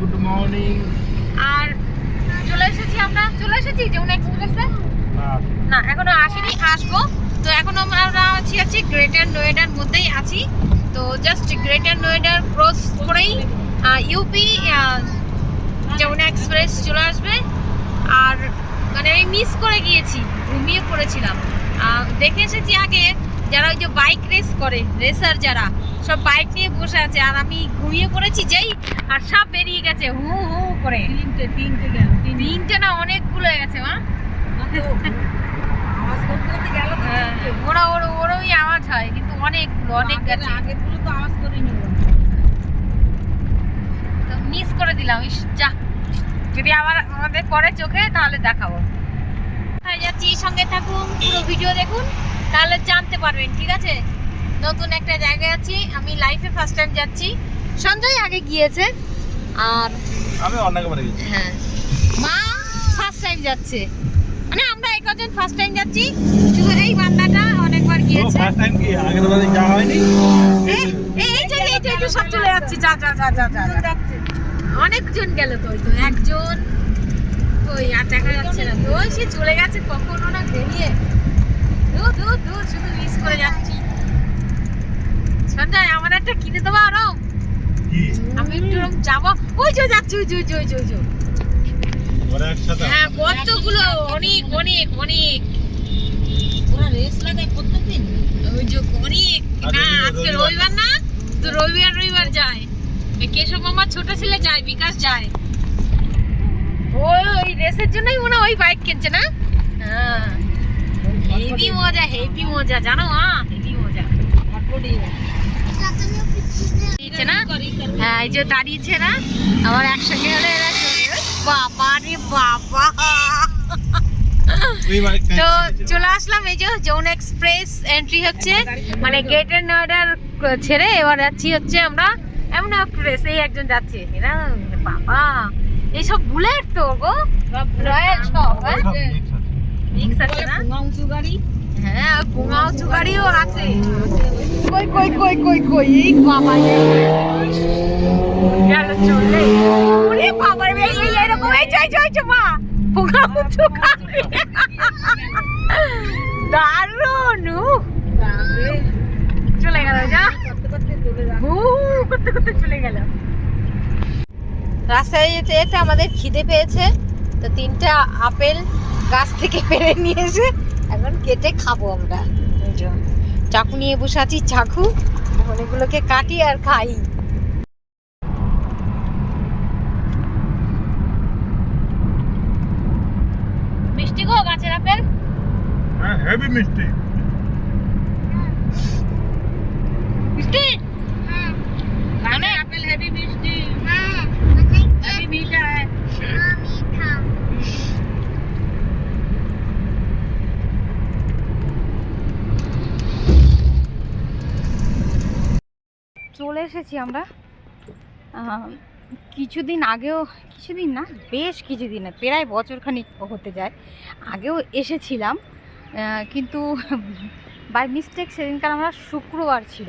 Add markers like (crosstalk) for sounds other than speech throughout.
Good morning আর চলে এসেছি আমরা। চলে এসেছি? যেমন এক্সপ্রেসে না। এখনও আসেনি আসব। তো এখন আমরা আছি আছি গ্রেটার নোয়েডার মধ্যেই আছি। তো জাস্ট গ্রেটার নোয়েডার ক্রস করেই ইউপি যেমন এক্সপ্রেস চলে আসবে। আর মানে আমি মিস করে গিয়েছি ঘুমিয়ে পড়েছিলাম। দেখে এসেছি আগে যারা ওই যে বাইক রেস করে রেসার যারা সব বাইক নিয়ে বসে আছে আর আমি ঘুমিয়ে পড়েছি যেই আর সব বেরিয়ে গেছে হু হু করে। তিনটে তিনটে গেল তিনটে। না অনেকগুলো গেছে মা। আওয়াজ করতে করতে হ্যাঁ, ওরা ওরা ওরই আওয়াজ হয় কিন্তু অনেকগুলো অনেক গেছে। আগেরগুলো তো আওয়াজ করেনি। তো মিস করে দিলাম ইস যা। যদি আবার আমাদের পরে চোখে তাহলে দেখাবো। কোথায় যাচ্ছি সঙ্গে থাকুন পুরো ভিডিও দেখুন তাহলে জানতে পারবেন ঠিক আছে? নতুন একটা জায়গায় আছি আমি লাইফে ফার্স্ট টাইম যাচ্ছি। সঞ্জয় আগে গিয়েছে আর আমি অনেকবার গেছি হ্যাঁ মা ফার্স্ট টাইম যাচ্ছে। মানে আমরা এই কজন ফার্স্ট টাইম যাচ্ছি শুধু এই বান্দাটা অনেকবার গিয়েছে। ফার্স্ট টাইম কি? আগের বারে যাওয়া হয়নি? এই এই যে এই যে এই সব চলে যাচ্ছে। যা যা যা যা যা। অনেকজন গেল তো ওই তো একজন ওই আর দেখা যাচ্ছে না। তো সে চলে গেছে কখনো না বেরিয়ে দূর দূর দূর শুধু মিস করে যাচ্ছি। সঞ্জয় আমার একটা কিনে দেবো আরও। কি? আমি একটু যাব। ওই যে যাচ্ছি ওই যে ওই যে ওই যে ওই যে। হ্যাঁ কতগুলো? অনেক অনেক অনেক। ওরা রেস লাগায় প্রত্যেকদিন? ওই যে অনেক। না রবিবার। আজকে রবিবার। না তো রবিবার রবিবার যায়। কেশব মামার ছোট ছেলে যায় বিকাশ যায়। ওই রেসের জন্যই মনে হয় ওই বাইক কিনছে না? হ্যাঁ। হেভি মজা হেভি মজা। জানো মা হেভি মজা। না? হ্যাঁ এই যে দাঁড়িয়েছে না? আবার একসঙ্গে হলে এরা চলে বাবা রে বাবা। তো চলে আসলাম এই যে জোন এক্সপ্রেস এন্ট্রি হচ্ছে। মানে গেটের নয়ডার ছেড়ে এবার যাচ্ছি হচ্ছে আমরা। এমন এক্সপ্রেস এই একজন যাচ্ছে। এরা বাবা এইসব বুলেট তো গো। রয়্যাল সব হ্যাঁ? মিক্স আছে। না? গাড়ি। হ্যাঁ আছে। কই কই কই কই কই এই বাবা গেল চলে ওরে বাবা এই এই এরকম এই যাই যাই যাই মা পুঙা উঁচু দারুণ চলে গেল যা। করতে করতে চলে গেল। রাস্তায় যেতে যেতে আমাদের খিদে পেয়েছে। তো তিনটা আপেল গাছ থেকে পেরে নিয়ে এসে এখন কেটে খাব আমরা। চাকু নিয়ে বসে আছি চাকু। এখন এগুলোকে কাটি আর খাই। মিষ্টি গো গাছের আপেল? হ্যাঁ হেভি মিষ্টি। মিষ্টি মানে আপেল হেভি মিষ্টি হেভি মিঠা है চলে এসেছি আমরা। কিছুদিন আগেও, কিছুদিন না, বেশ কিছুদিন না প্রায় বছরখানিক হতে যায়, আগেও এসেছিলাম কিন্তু বাই মিস্টেক সেদিনকার আমরা শুক্রবার ছিল।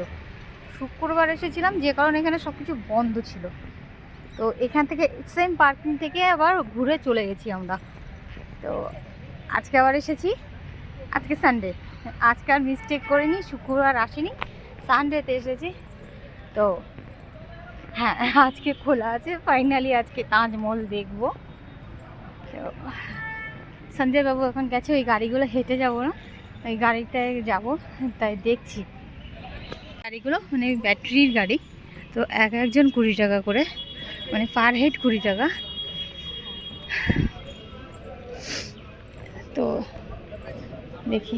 শুক্রবার এসেছিলাম যে কারণে এখানে সব কিছু বন্ধ ছিল। তো এখান থেকে সেম পার্কিং থেকে আবার ঘুরে চলে গেছি আমরা। তো আজকে আবার এসেছি। আজকে সানডে আজকে আর মিস্টেক করিনি, শুক্রবার আসিনি। সানডেতে এসেছি। তো হ্যাঁ আজকে খোলা আছে ফাইনালি আজকে তাজমহল দেখব। তো সঞ্জয় বাবু এখন গেছে, ওই গাড়িগুলো হেঁটে যাব না, ওই গাড়িটায় যাব, তাই দেখছি। গাড়িগুলো মানে ব্যাটারির গাড়ি, তো এক একজন কুড়ি টাকা করে মানে পার হেড কুড়ি টাকা। তো দেখি।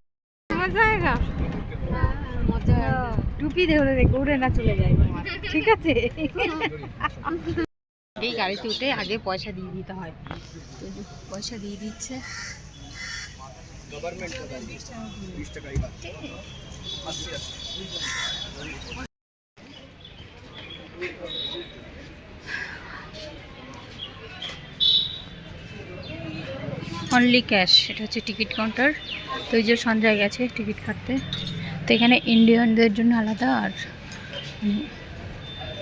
মজা আয়েগা মজা টুপি ধরে রেখে উড়ে না চলে যায়। ঠিক আছে? এই গাড়িতে উঠে আগে পয়সা দিয়ে দিতে হয়। পয়সা দিয়ে দিচ্ছে। অনলি ক্যাশ এটা হচ্ছে টিকিট কাউন্টার। তো এই যে সঞ্জয় গেছে টিকিট কাটতে। তো এখানে ইন্ডিয়ানদের জন্য আলাদা আর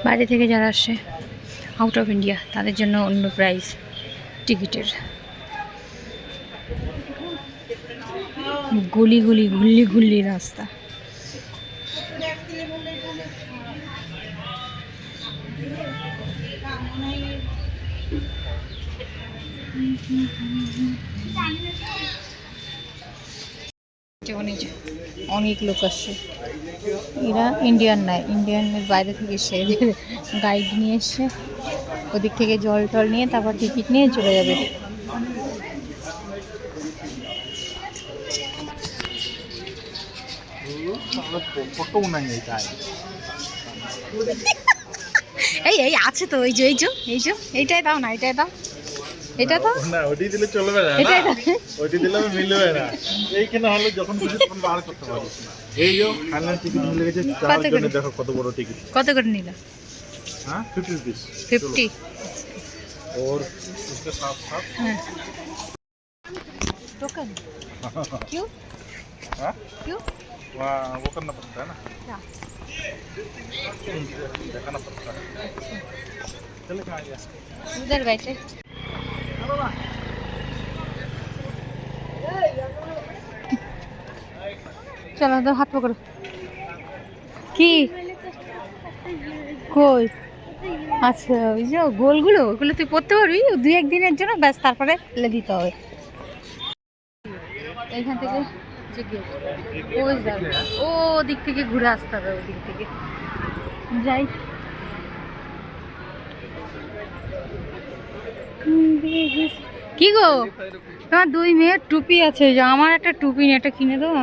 বাইরে থেকে যারা আসে আউট অফ ইন্ডিয়া তাদের জন্য অন্য প্রাইস টিকিটের। গুলি গুলি গুল্লি গুল্লি রাস্তা। যেমন এই অনেক লোক আসছে এরা ইন্ডিয়ান নয় ইন্ডিয়ানের বাইরে থেকে এসে (laughs) গাইড নিয়ে এসছে ওদিক থেকে জল টল নিয়ে তারপর টিকিট নিয়ে চলে যাবে। এই এই, আছে তো, এই যে এই যে এই যে, এইটাই দাও না, এইটাই দাও। এটা দাও না ওটি দিলে চলবে না এটাই দাও ওটি দিলে আমি মিলবে না এইখানে হলে যখন খুশি তখন বার করতে পারিস না এই যে ফাইনাল টিকিট মিলে গেছে যাওয়ার কত জন্য করে? দেখো কত বড় টিকিট কত করে নিল हाँ फिफ्टी रुपीज ফিফটি और उसके साथ साथ হ্যাঁ টোকেন क्यों हाँ क्यों वहाँ वो करना पड़ता है ना क्या दिखाना पड़ता है चले कहाँ गया उधर बैठे চলো তো হাত পকড়ো কি? কই? আচ্ছা ওই যে গোলগুলো, ওগুলো তুই পড়তে পারবি? দুই একদিনের জন্য ব্যাস, তারপরে ফেলে দিতে হবে। এখান থেকে ও দিক থেকে ঘুরে আসতে হবে ওই দিক থেকে। যাই। কি গো? তোমার দুই মেয়ের টুপি আছে যে আমার একটা টুপি একটা কিনে দেবো?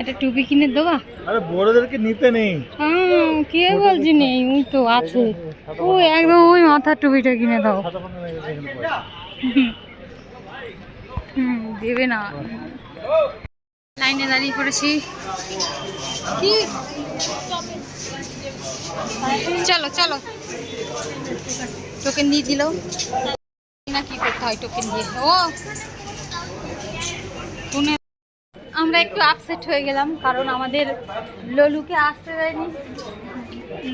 একটা টুপি কিনে দেবা? अरे বড়দেরকে নিতে নেই। হুম কে বলছি নেই? ওই তো আছে। ওই একদম ওই মাথার টুপিটা কিনে দাও। হুম দেবে না। লাইনে দাঁড়িয়ে পড়েছি। কি? চলো চলো। টোকেন দিয়ে দিল। না কি করতে হয় টোকেন দিয়ে? ও! আমরা একটু আপসেট হয়ে গেলাম, কারণ আমাদের ললুকে আসতে দেয়নি।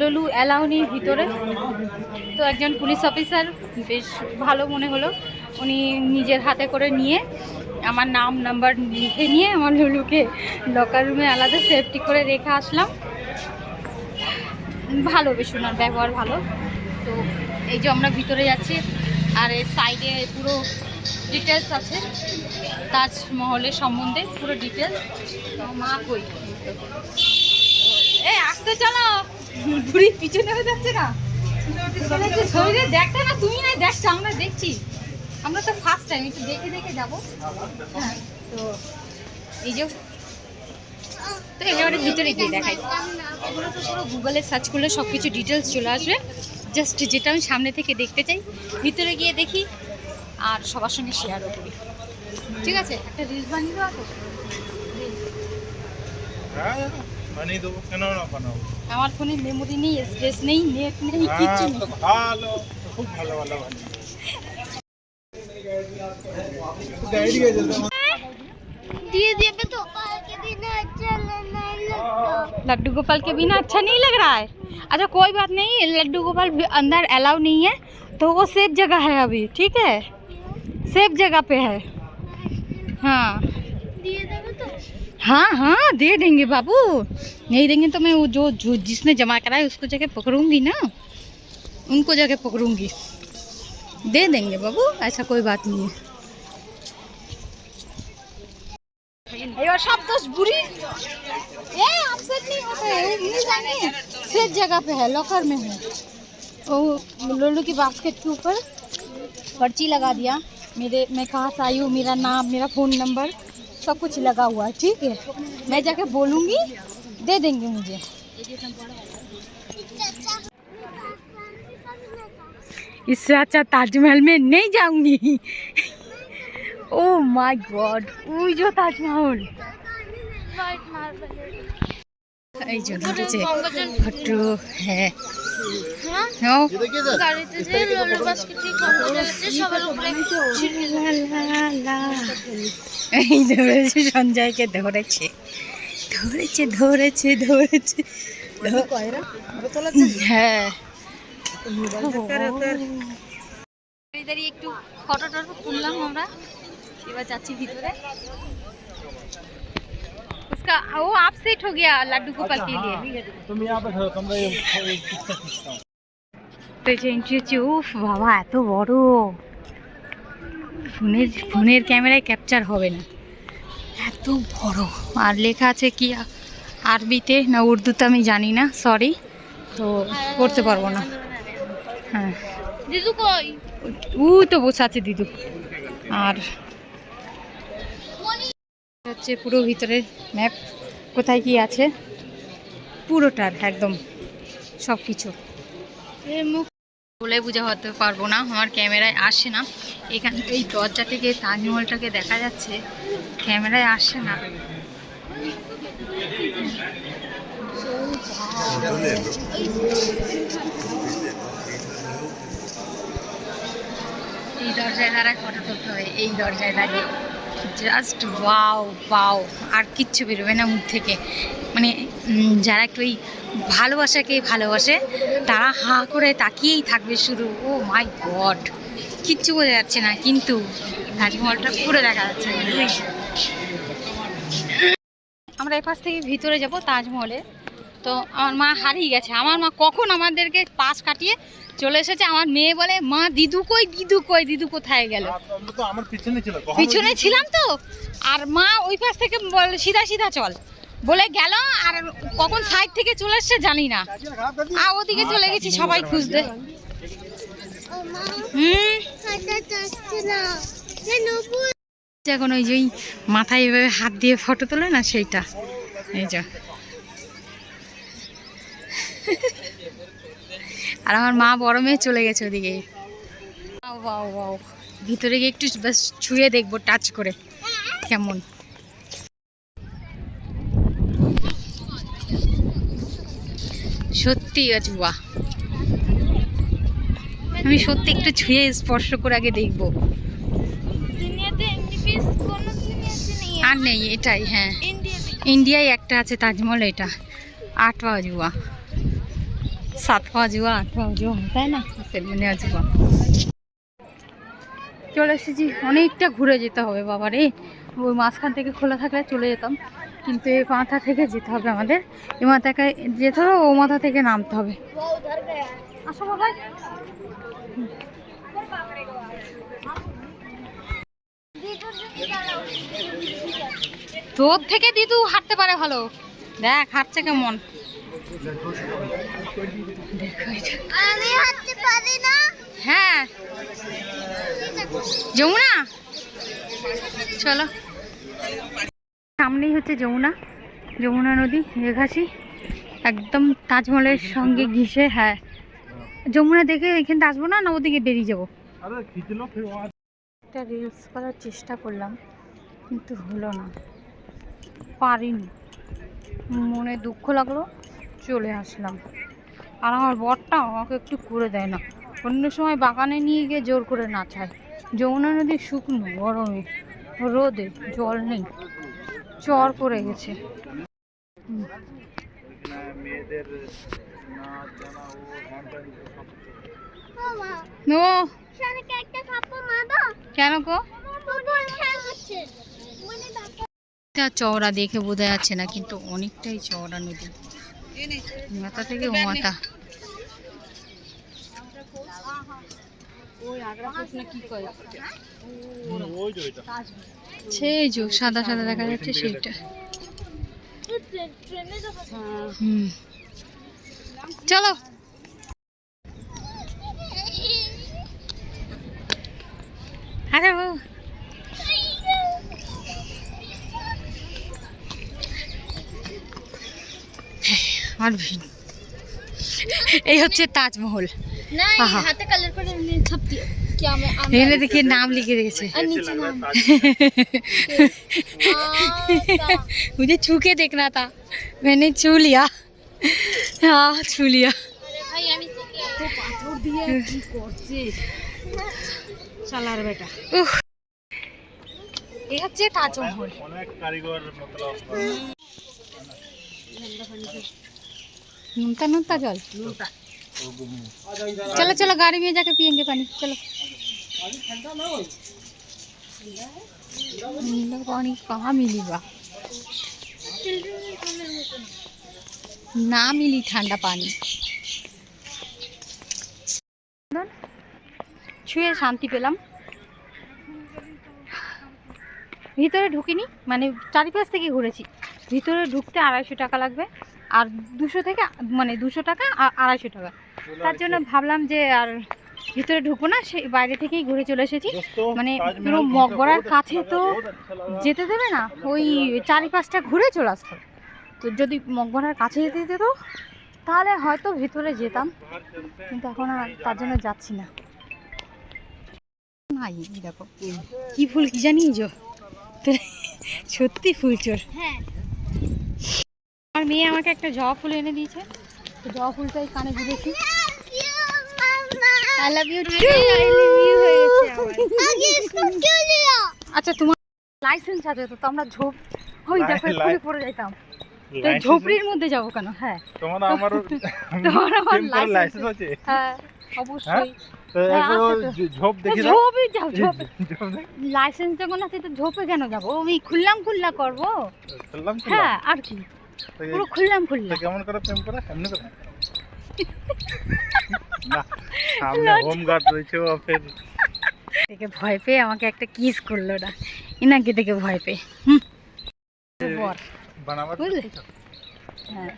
ললু অ্যালাউ নেই ভিতরে। তো একজন পুলিশ অফিসার বেশ ভালো মনে হলো। উনি নিজের হাতে করে নিয়ে আমার নাম নাম্বার লিখে নিয়ে আমার লুলুকে লকার রুমে আলাদা সেফটি করে রেখে আসলাম। ভালো, বেশ ওনার ব্যবহার ভালো। তো এই যে আমরা ভিতরে যাচ্ছি, আর এর সাইডে পুরো ডিটেলস আছে, তাজমহলের সম্বন্ধে পুরো ডিটেলস তো মা কই? এই, আসতে চলো। বুড়ি পিছনে হয়ে যাচ্ছে না? শরীরে দেখতে না, তুমি না দেখছ আমরা দেখছি। আমরা তো ফার্স্ট টাইম একটু দেখে দেখে যাব। হ্যাঁ তো এই যে তো একেবারে ভিতরে গিয়ে দেখাই। গুগলে সার্চ করলে সব কিছু ডিটেলস চলে আসবে। জাস্ট যেটা আমি সামনে থেকে দেখতে চাই ভিতরে গিয়ে দেখি আর সবার সঙ্গে শেয়ারও করি। ঠিক আছে? একটা রিলস বানিয়ে দেওয়া আমার ফোনে মেমোরি নেই স্পেস নেই নেট নেই হ্যাঁ, কিছু নেই। ভালো খুব ভালো ভালো ভালো। দিয়ে তো। लड्डू गोपाल के बिना अच्छा नहीं लग रहा है। अच्छा कोई बात नहीं, लड्डू गोपाल अंदर अलाउ नहीं है तो वो सेफ़ जगह है अभी, ठीक है? सेफ़ जगह पे है। हाँ। हाँ हाँ दे देंगे बाबू। नहीं देंगे तो मैं वो जो जो जिसने जमा करा है, उसको जगह पकड़ूँगी ना? उनको जगह पकड़ूँगी। दे देंगे बाबू, ऐसा कोई बात नहीं है। এবার सब दोष बुरी ये अपसेट नहीं होता है वो मिल जाएंगे सेफ जगह पे है लॉकर में है वो लोलू की बास्केट के ऊपर पर्ची लगा दिया मेरे मैं कहाँ से आई हूँ मेरा नाम मेरा फ़ोन नंबर सब कुछ लगा हुआ है ठीक है मैं जाके बोलूँगी दे देंगे मुझे इससे अच्छा ताजमहल में नहीं जाऊंगी ও মাই গড ওই যে তাজমহল। এই হ্যাঁ। এই ধরেছে সঞ্জয়কে ধরেছে। ধরেছে ধরেছে ধরেছে। হ্যাঁ।, হ্যাঁ। দাঁড়িয়ে একটু ফটো টটো তুললাম আমরা। এবার যাচ্ছি ভিতরে उसका वो आप सेट हो गया लड्डू गोपाल के लिए তুমি यहाँ पे खड़ो তোমরা এই এই পিকটা খিঁচতাম তো এই যে এন্ট্রি হচ্ছে উফ বাবা এত বড় ফোনের ফোনের ক্যামেরায় ক্যাপচার হবে না এত বড় আর লেখা আছে কি আ- আরবিতে না উর্দুতে আমি জানি না সরি তো পড়তে পারবো না হ্যাঁ দিদু কই ও তো বসে আছে দিদু আর হচ্ছে পুরো ভিতরের ম্যাপ কোথায় কি আছে? পুরোটার একদম, সব কিছু। বলে বুঝা বোঝাতে পারব না, আমার ক্যামেরায় আসে না। এখান এই দরজা থেকে তাজমহলটাকে দেখা যাচ্ছে, ক্যামেরায় আসে না। এই দরজায় দাঁড়ায় ফটো তুলতে হয়, এই দরজায় দাঁড়িয়ে। জাস্ট ওয়াও ওয়াও আর কিচ্ছু বেরোবে না মুখ থেকে। মানে যারা একটু এই ভালোবাসাকে ভালোবাসে, তারা হা করে তাকিয়েই থাকবে শুধু ও মাই গড কিচ্ছু বোঝা যাচ্ছে না, কিন্তু তাজমহলটা পুরো দেখা যাচ্ছে। আমরা এপাশ থেকে ভিতরে যাব, তাজমহলে। তো আমার মা হারিয়ে গেছে। আমার মা কখন আমাদেরকে পাশ কাটিয়ে চলে এসেছে আমার মেয়ে বলে মা দিদু কই দিদু কই দিদু কোথায় গেল? পিছনে ছিলাম তো। আর মা ওই পাশ থেকে বলে সিধা সিধা চল। বলে গেল আর কখন সাইড থেকে চলে এসছে জানি না। আর ওদিকে চলে গেছি সবাই খুঁজতে। এখন ওই যে মাথায় এভাবে হাত দিয়ে ফটো তোলে না সেইটা। এই যে। আর আমার মা বড় মেয়ে চলে গেছে ওদিকে। ভিতরে গিয়ে একটু বাস ছুঁয়ে দেখব টাচ করে। কেমন? সত্যি আছে বাহ। আমি সত্যি একটু ছুঁয়ে স্পর্শ করে আগে দেখব। আর নেই এটাই হ্যাঁ। ইন্ডিয়ায় একটা আছে তাজমহল এটা। আট পাওয়া জুয়া সাতওয়া জুয়া আটওয়া জুয়া তাই না? আচ্ছা, মানে সেলমুনিয়া জুয়া চলে এসেছি। অনেকটা ঘুরে যেতে হবে, বাবার। এই ওই মাঝখান থেকে খোলা থাকলে চলে যেতাম, কিন্তু এই মাথা থেকে যেতে হবে আমাদের। এ মাথাকে যেতে হবে, ও মাথা থেকে নামতে হবে। তোর থেকে দিদু হাঁটতে পারে ভালো। দেখ, হাঁটছে কেমন। হ্যাঁ। যমুনা? চলো। সামনেই হচ্ছে যমুনা। যমুনা নদী রেঘাছি একদম তাজমহলের সঙ্গে ঘিসে হ্যাঁ। যমুনা দেখে এখানে আসব না না ওদিকে বেরিয়ে যাব? একটা রিলস করার চেষ্টা করলাম কিন্তু হলো না। পারিনি। মনে দুঃখ লাগল। চলে আসলাম। আর আমার বরটা আমাকে একটু করে দেয় না। অন্য সময় বাগানে নিয়ে গিয়ে জোর করে নাচায় যমুনা নদী শুকনো, গরমে, রোদে জল নেই। চর পড়ে গেছে। কেন গো? চওড়া দেখে বোঝা যাচ্ছে না, কিন্তু অনেকটাই চওড়া নদী। মাথা থেকে মাথা। সেই যে সাদা সাদা দেখা যাচ্ছে সেইটা। চলো আরে ও আর ভিড়। এই হচ্ছে তাজমহল नहीं आहा। हाथे कलर पर हमने छप दिया क्या मैं এখানে দেখি নাম লিখে রেখেছে और नीचे नाम मुझे छू के देखना था मैंने छू लिया हाँ छू लिया भाई আমি পাথর দিয়ে কি করছে শালার বেটা উফ। এই হচ্ছে তাজমহল অনেক কারিগর মতলব नुनता नुनता जल चलो चलो गाड़ी में जाके পিয়েঙ্গে पानी चलो नीला पानी कहाँ বা ना मिली ठंडा पानी ছুঁয়ে শান্তি পেলাম। ভিতরে ঢুকিনি মানে চারিপাশ থেকে ঘুরেছি। ভিতরে ঢুকতে আড়াইশো টাকা লাগবে। আর দুশো থেকে মানে দুশো টাকা আর আড়াইশো টাকা। তার জন্য ভাবলাম যে আর ভিতরে ঢুকবো না সেই বাইরে থেকেই ঘুরে চলে এসেছি। মানে পুরো মকবরার কাছে তো যেতে দেবে না ওই চারিপাশটা ঘুরে চলে আসতো তো যদি মকবরার কাছে যেতে দিত তাহলে হয়তো ভিতরে যেতাম। কিন্তু এখন আর তার জন্য যাচ্ছি না। নাই দেখো কি ফুল কি জানি যো। (laughs) সত্যি ফুল চোর। হ্যাঁ। আমার মেয়ে আমাকে একটা জবা ফুল এনে দিয়েছে। জবা ফুলটাই কানে বুঝেছি আই লাভ আচ্ছা তোমার লাইসেন্স আছে তো আমরা ঝোপ ওই দেখো ঘুরে পড়ে যাইতাম। ঝোপড়ির মধ্যে যাব কেন? হ্যাঁ। তোমার আমার তোমার আমার লাইসেন্স আছে। হ্যাঁ অবশ্যই। হ্যাঁ, ঝোপ দেখি ঝোপে যাও ঝোপে। লাইসেন্স যখন আছে তো ঝোপে কেন যাব? আমি খুললাম খুল্লা করব। হ্যাঁ আর কি। পুরো খুললাম তো খুল্লা কেমন করে প্রেম করে এমনি করে? (laughs) না সামনে হোম গার্ড রয়েছে ও ফের দেখে ভয় পেয়ে আমাকে একটা কিস করল না। ইনাকে দেখে ভয় পেয়ে। হুম। বুঝলে? হ্যাঁ।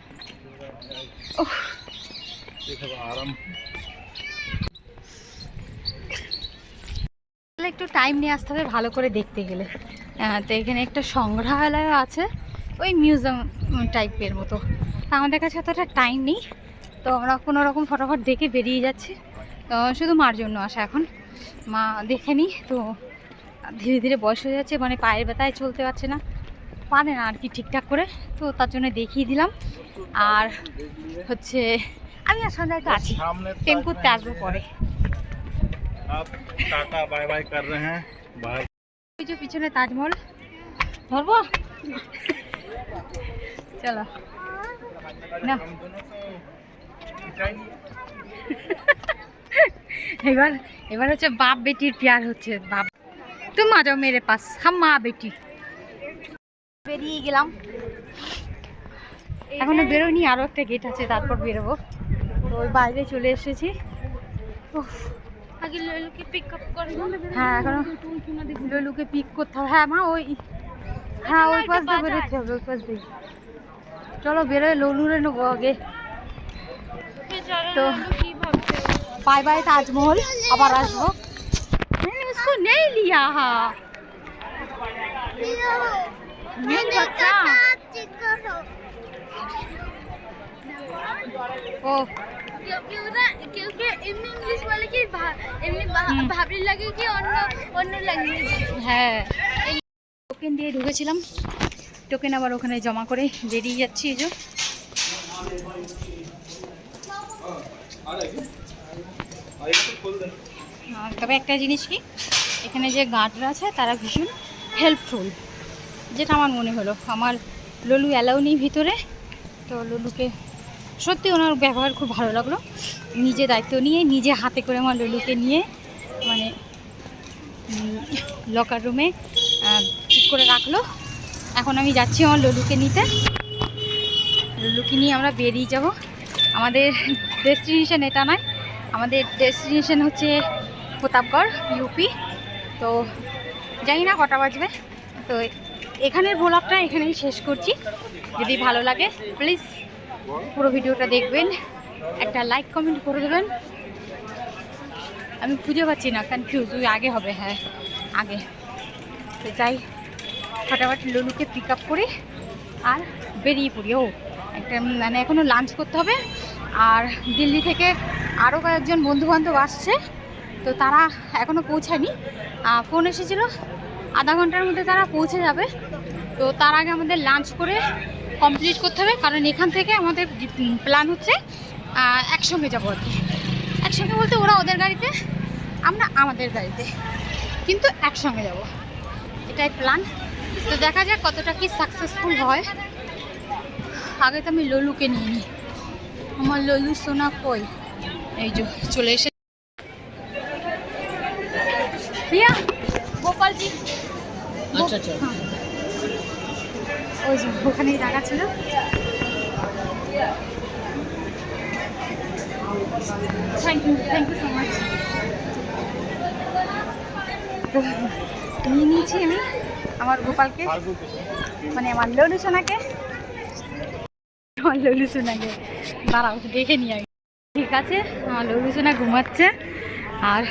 একটু টাইম নিয়ে আসতে হবে ভালো করে দেখতে গেলে। আহ, তো এখানে একটা সংগ্রহালয় আছে। ওই মিউজিয়াম টাইপের মতো। আমাদের কাছে অতটা টাইম নেই। তো আমরা কোনো রকম ফটোফট দেখে বেরিয়ে যাচ্ছি। শুধু মার জন্য আসা এখন। মা দেখে নিই তো ধীরে ধীরে বয়স হয়ে যাচ্ছে মানে পায়ের ব্যথায় চলতে পারছে না। পারে না আর কি ঠিকঠাক করে। তো তার জন্য দেখিয়ে দিলাম। আর হচ্ছে আমি আর সন্ধ্যায় তো আছি। প্রেম করতে আসব পরে। ওই যে পিছনে তাজমহল। ধরবো? চলো। না। এবার এবার হচ্ছে বাপ বেটির প্যার হচ্ছে বাপ। তুম আ যাও মেরে পাস হাম মা বেটি। বেরিয়ে গেলাম। এখনও বেরোয়নি আরও একটা গেট আছে তারপর বেরোবো। ওই বাইরে চলে এসেছি। হ্যাঁ এখনও লুলুকে পিক করতে হবে। হ্যাঁ মা ওই হ্যাঁ ওই পাশ দিয়ে বেরোতে হবে ওই পাশ দিয়ে চলো বেরোয় ললুরে নেবো আগে तो बाय बाय ताजमहल আবার আসবো मैंने उसको नहीं लिया हाँ नहीं बच्चा ओ क्योंकि उधर क्योंकि এমনি ইংলিশ বলে কি ভা- এমনি ভা- হুম। ভাবলি লাগে কি অন্য অন্য ল্যাঙ্গুয়েজ হ্যাঁ টোকেন দিয়ে ঢুকেছিলাম। টোকেন আবার ওখানে জমা করে বেরিয়ে যাচ্ছি এই তবে একটা জিনিস কি, এখানে যে গার্ডরা আছে তারা ভীষণ হেল্পফুল যেটা আমার মনে হলো। আমার ললু অ্যালাউ নেই ভিতরে, তো ললুকে সত্যি ওনার ব্যবহার খুব ভালো লাগল। নিজে দায়িত্ব নিয়ে, নিজে হাতে করে আমার ললুকে নিয়ে মানে লকার রুমে করে রাখল। এখন আমি যাচ্ছি আমার ললুকে নিতে। লুলুকে নিয়ে আমরা বেরিয়ে যাব। আমাদের ডেস্টিনেশন এটা নয়, আমাদের ডেস্টিনেশন হচ্ছে প্রতাপগড় ইউপি তো জানি না কটা বাজবে। তো এখানের ব্লগটা এখানেই শেষ করছি। যদি ভালো লাগে প্লিজ পুরো ভিডিওটা দেখবেন। একটা লাইক কমেন্ট করে দেবেন। আমি খুঁজে পাচ্ছি না কনফিউজ ওই আগে হবে হ্যাঁ আগে। তো যাই। ফটাফট লুলুকে পিক আপ করি আর বেরিয়ে পড়ি। ও, একটা মানে এখনও লাঞ্চ করতে হবে। আর দিল্লি থেকে আরও কয়েকজন বন্ধুবান্ধব আসছে, তো তারা এখনও পৌঁছায়নি। ফোন এসেছিল, আধা ঘণ্টার মধ্যে তারা পৌঁছে যাবে। তো তার আগে আমাদের লাঞ্চ করে কমপ্লিট করতে হবে, কারণ এখান থেকে আমাদের প্ল্যান হচ্ছে একসঙ্গে যাব আর কি। একসঙ্গে বলতে ওরা ওদের গাড়িতে, আমরা আমাদের গাড়িতে। কিন্তু একসঙ্গে যাব। এটাই প্ল্যান তো দেখা যাক কতটা কি সাকসেসফুল হয়। আগে তো আমি ললুকে নিয়ে নিই। আমার ললু সোনা কই? এই যে চলে এসে প্রিয়া গোপালজি। আচ্ছা আচ্ছা। হ্যাঁ। ওই যে ওখানেই রাখা ছিল। Thank you thank you so much নিয়ে নিয়েছি আমি, আমার গোপালকে মানে আমার ললু সোনাকে। আমার ললু সোনাকে। দাঁড়াও দেখে নিয়ে আগে ঠিক আছে, আমার ললু সোনা ঘুমাচ্ছে, আর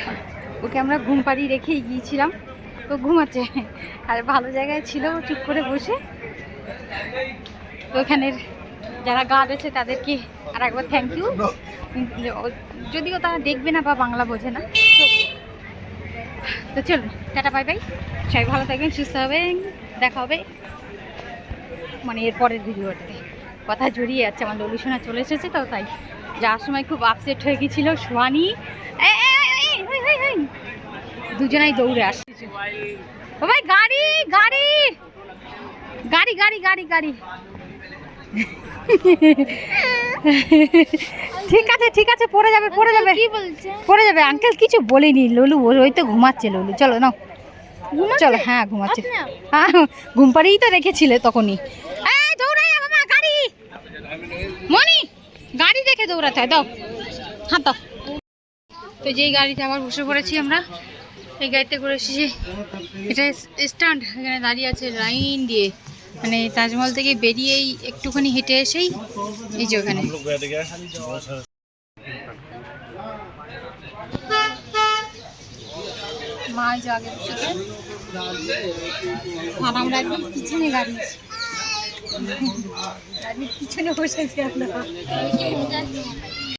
ওকে আমরা ঘুম পাড়িয়ে রেখেই গিয়েছিলাম। তো ঘুমাচ্ছে, আর ভালো জায়গায় ছিল চুপ করে বসে। তো ওখানের যারা গার্ড আছে তাদেরকে আর একবার থ্যাংক ইউ যদিও তারা দেখবে না বা বাংলা বোঝে না তো চলুন। Tata, bye bye. সবাই ভালো থাকবেন, সুস্থ হবেন। দেখা হবে মানে এর পরের ভিডিওটাতে কথা জড়িয়ে যাচ্ছে আমার ললু সোনা চলে এসেছে তো, তাই। যাওয়ার সময় খুব আপসেট হয়ে গেছিল সোয়ানি। দুজনাই দৌড়ে আসছে। ও ভাই, গাড়ি গাড়ি। গাড়ি গাড়ি গাড়ি গাড়ি। ঠিক আছে ঠিক আছে পড়ে যাবে পড়ে যাবে। পড়ে যাবে। আঙ্কেল কিছু বলেনি ললু ওই তো ঘুমাচ্ছে ললু। চলো নাও। চলো হ্যাঁ ঘুমাচ্ছে। হ্যাঁ ঘুম পাড়িয়েই তো রেখেছিলে তখনই। গাড়ি। মনি গাড়ি দেখে দৌড়াতে হয় দাও। হাত দাও। তো যেই গাড়িতে আবার বসে পড়েছি আমরা এই গাড়িতে করে এসেছি। এটা স্ট্যান্ড এখানে দাঁড়িয়ে আছে লাইন দিয়ে। মানে তাজমহল থেকে বেরিয়েই একটুখানি হেঁটে এসেই এই যে ওখানে। মা পিছনে বসেছি আপনার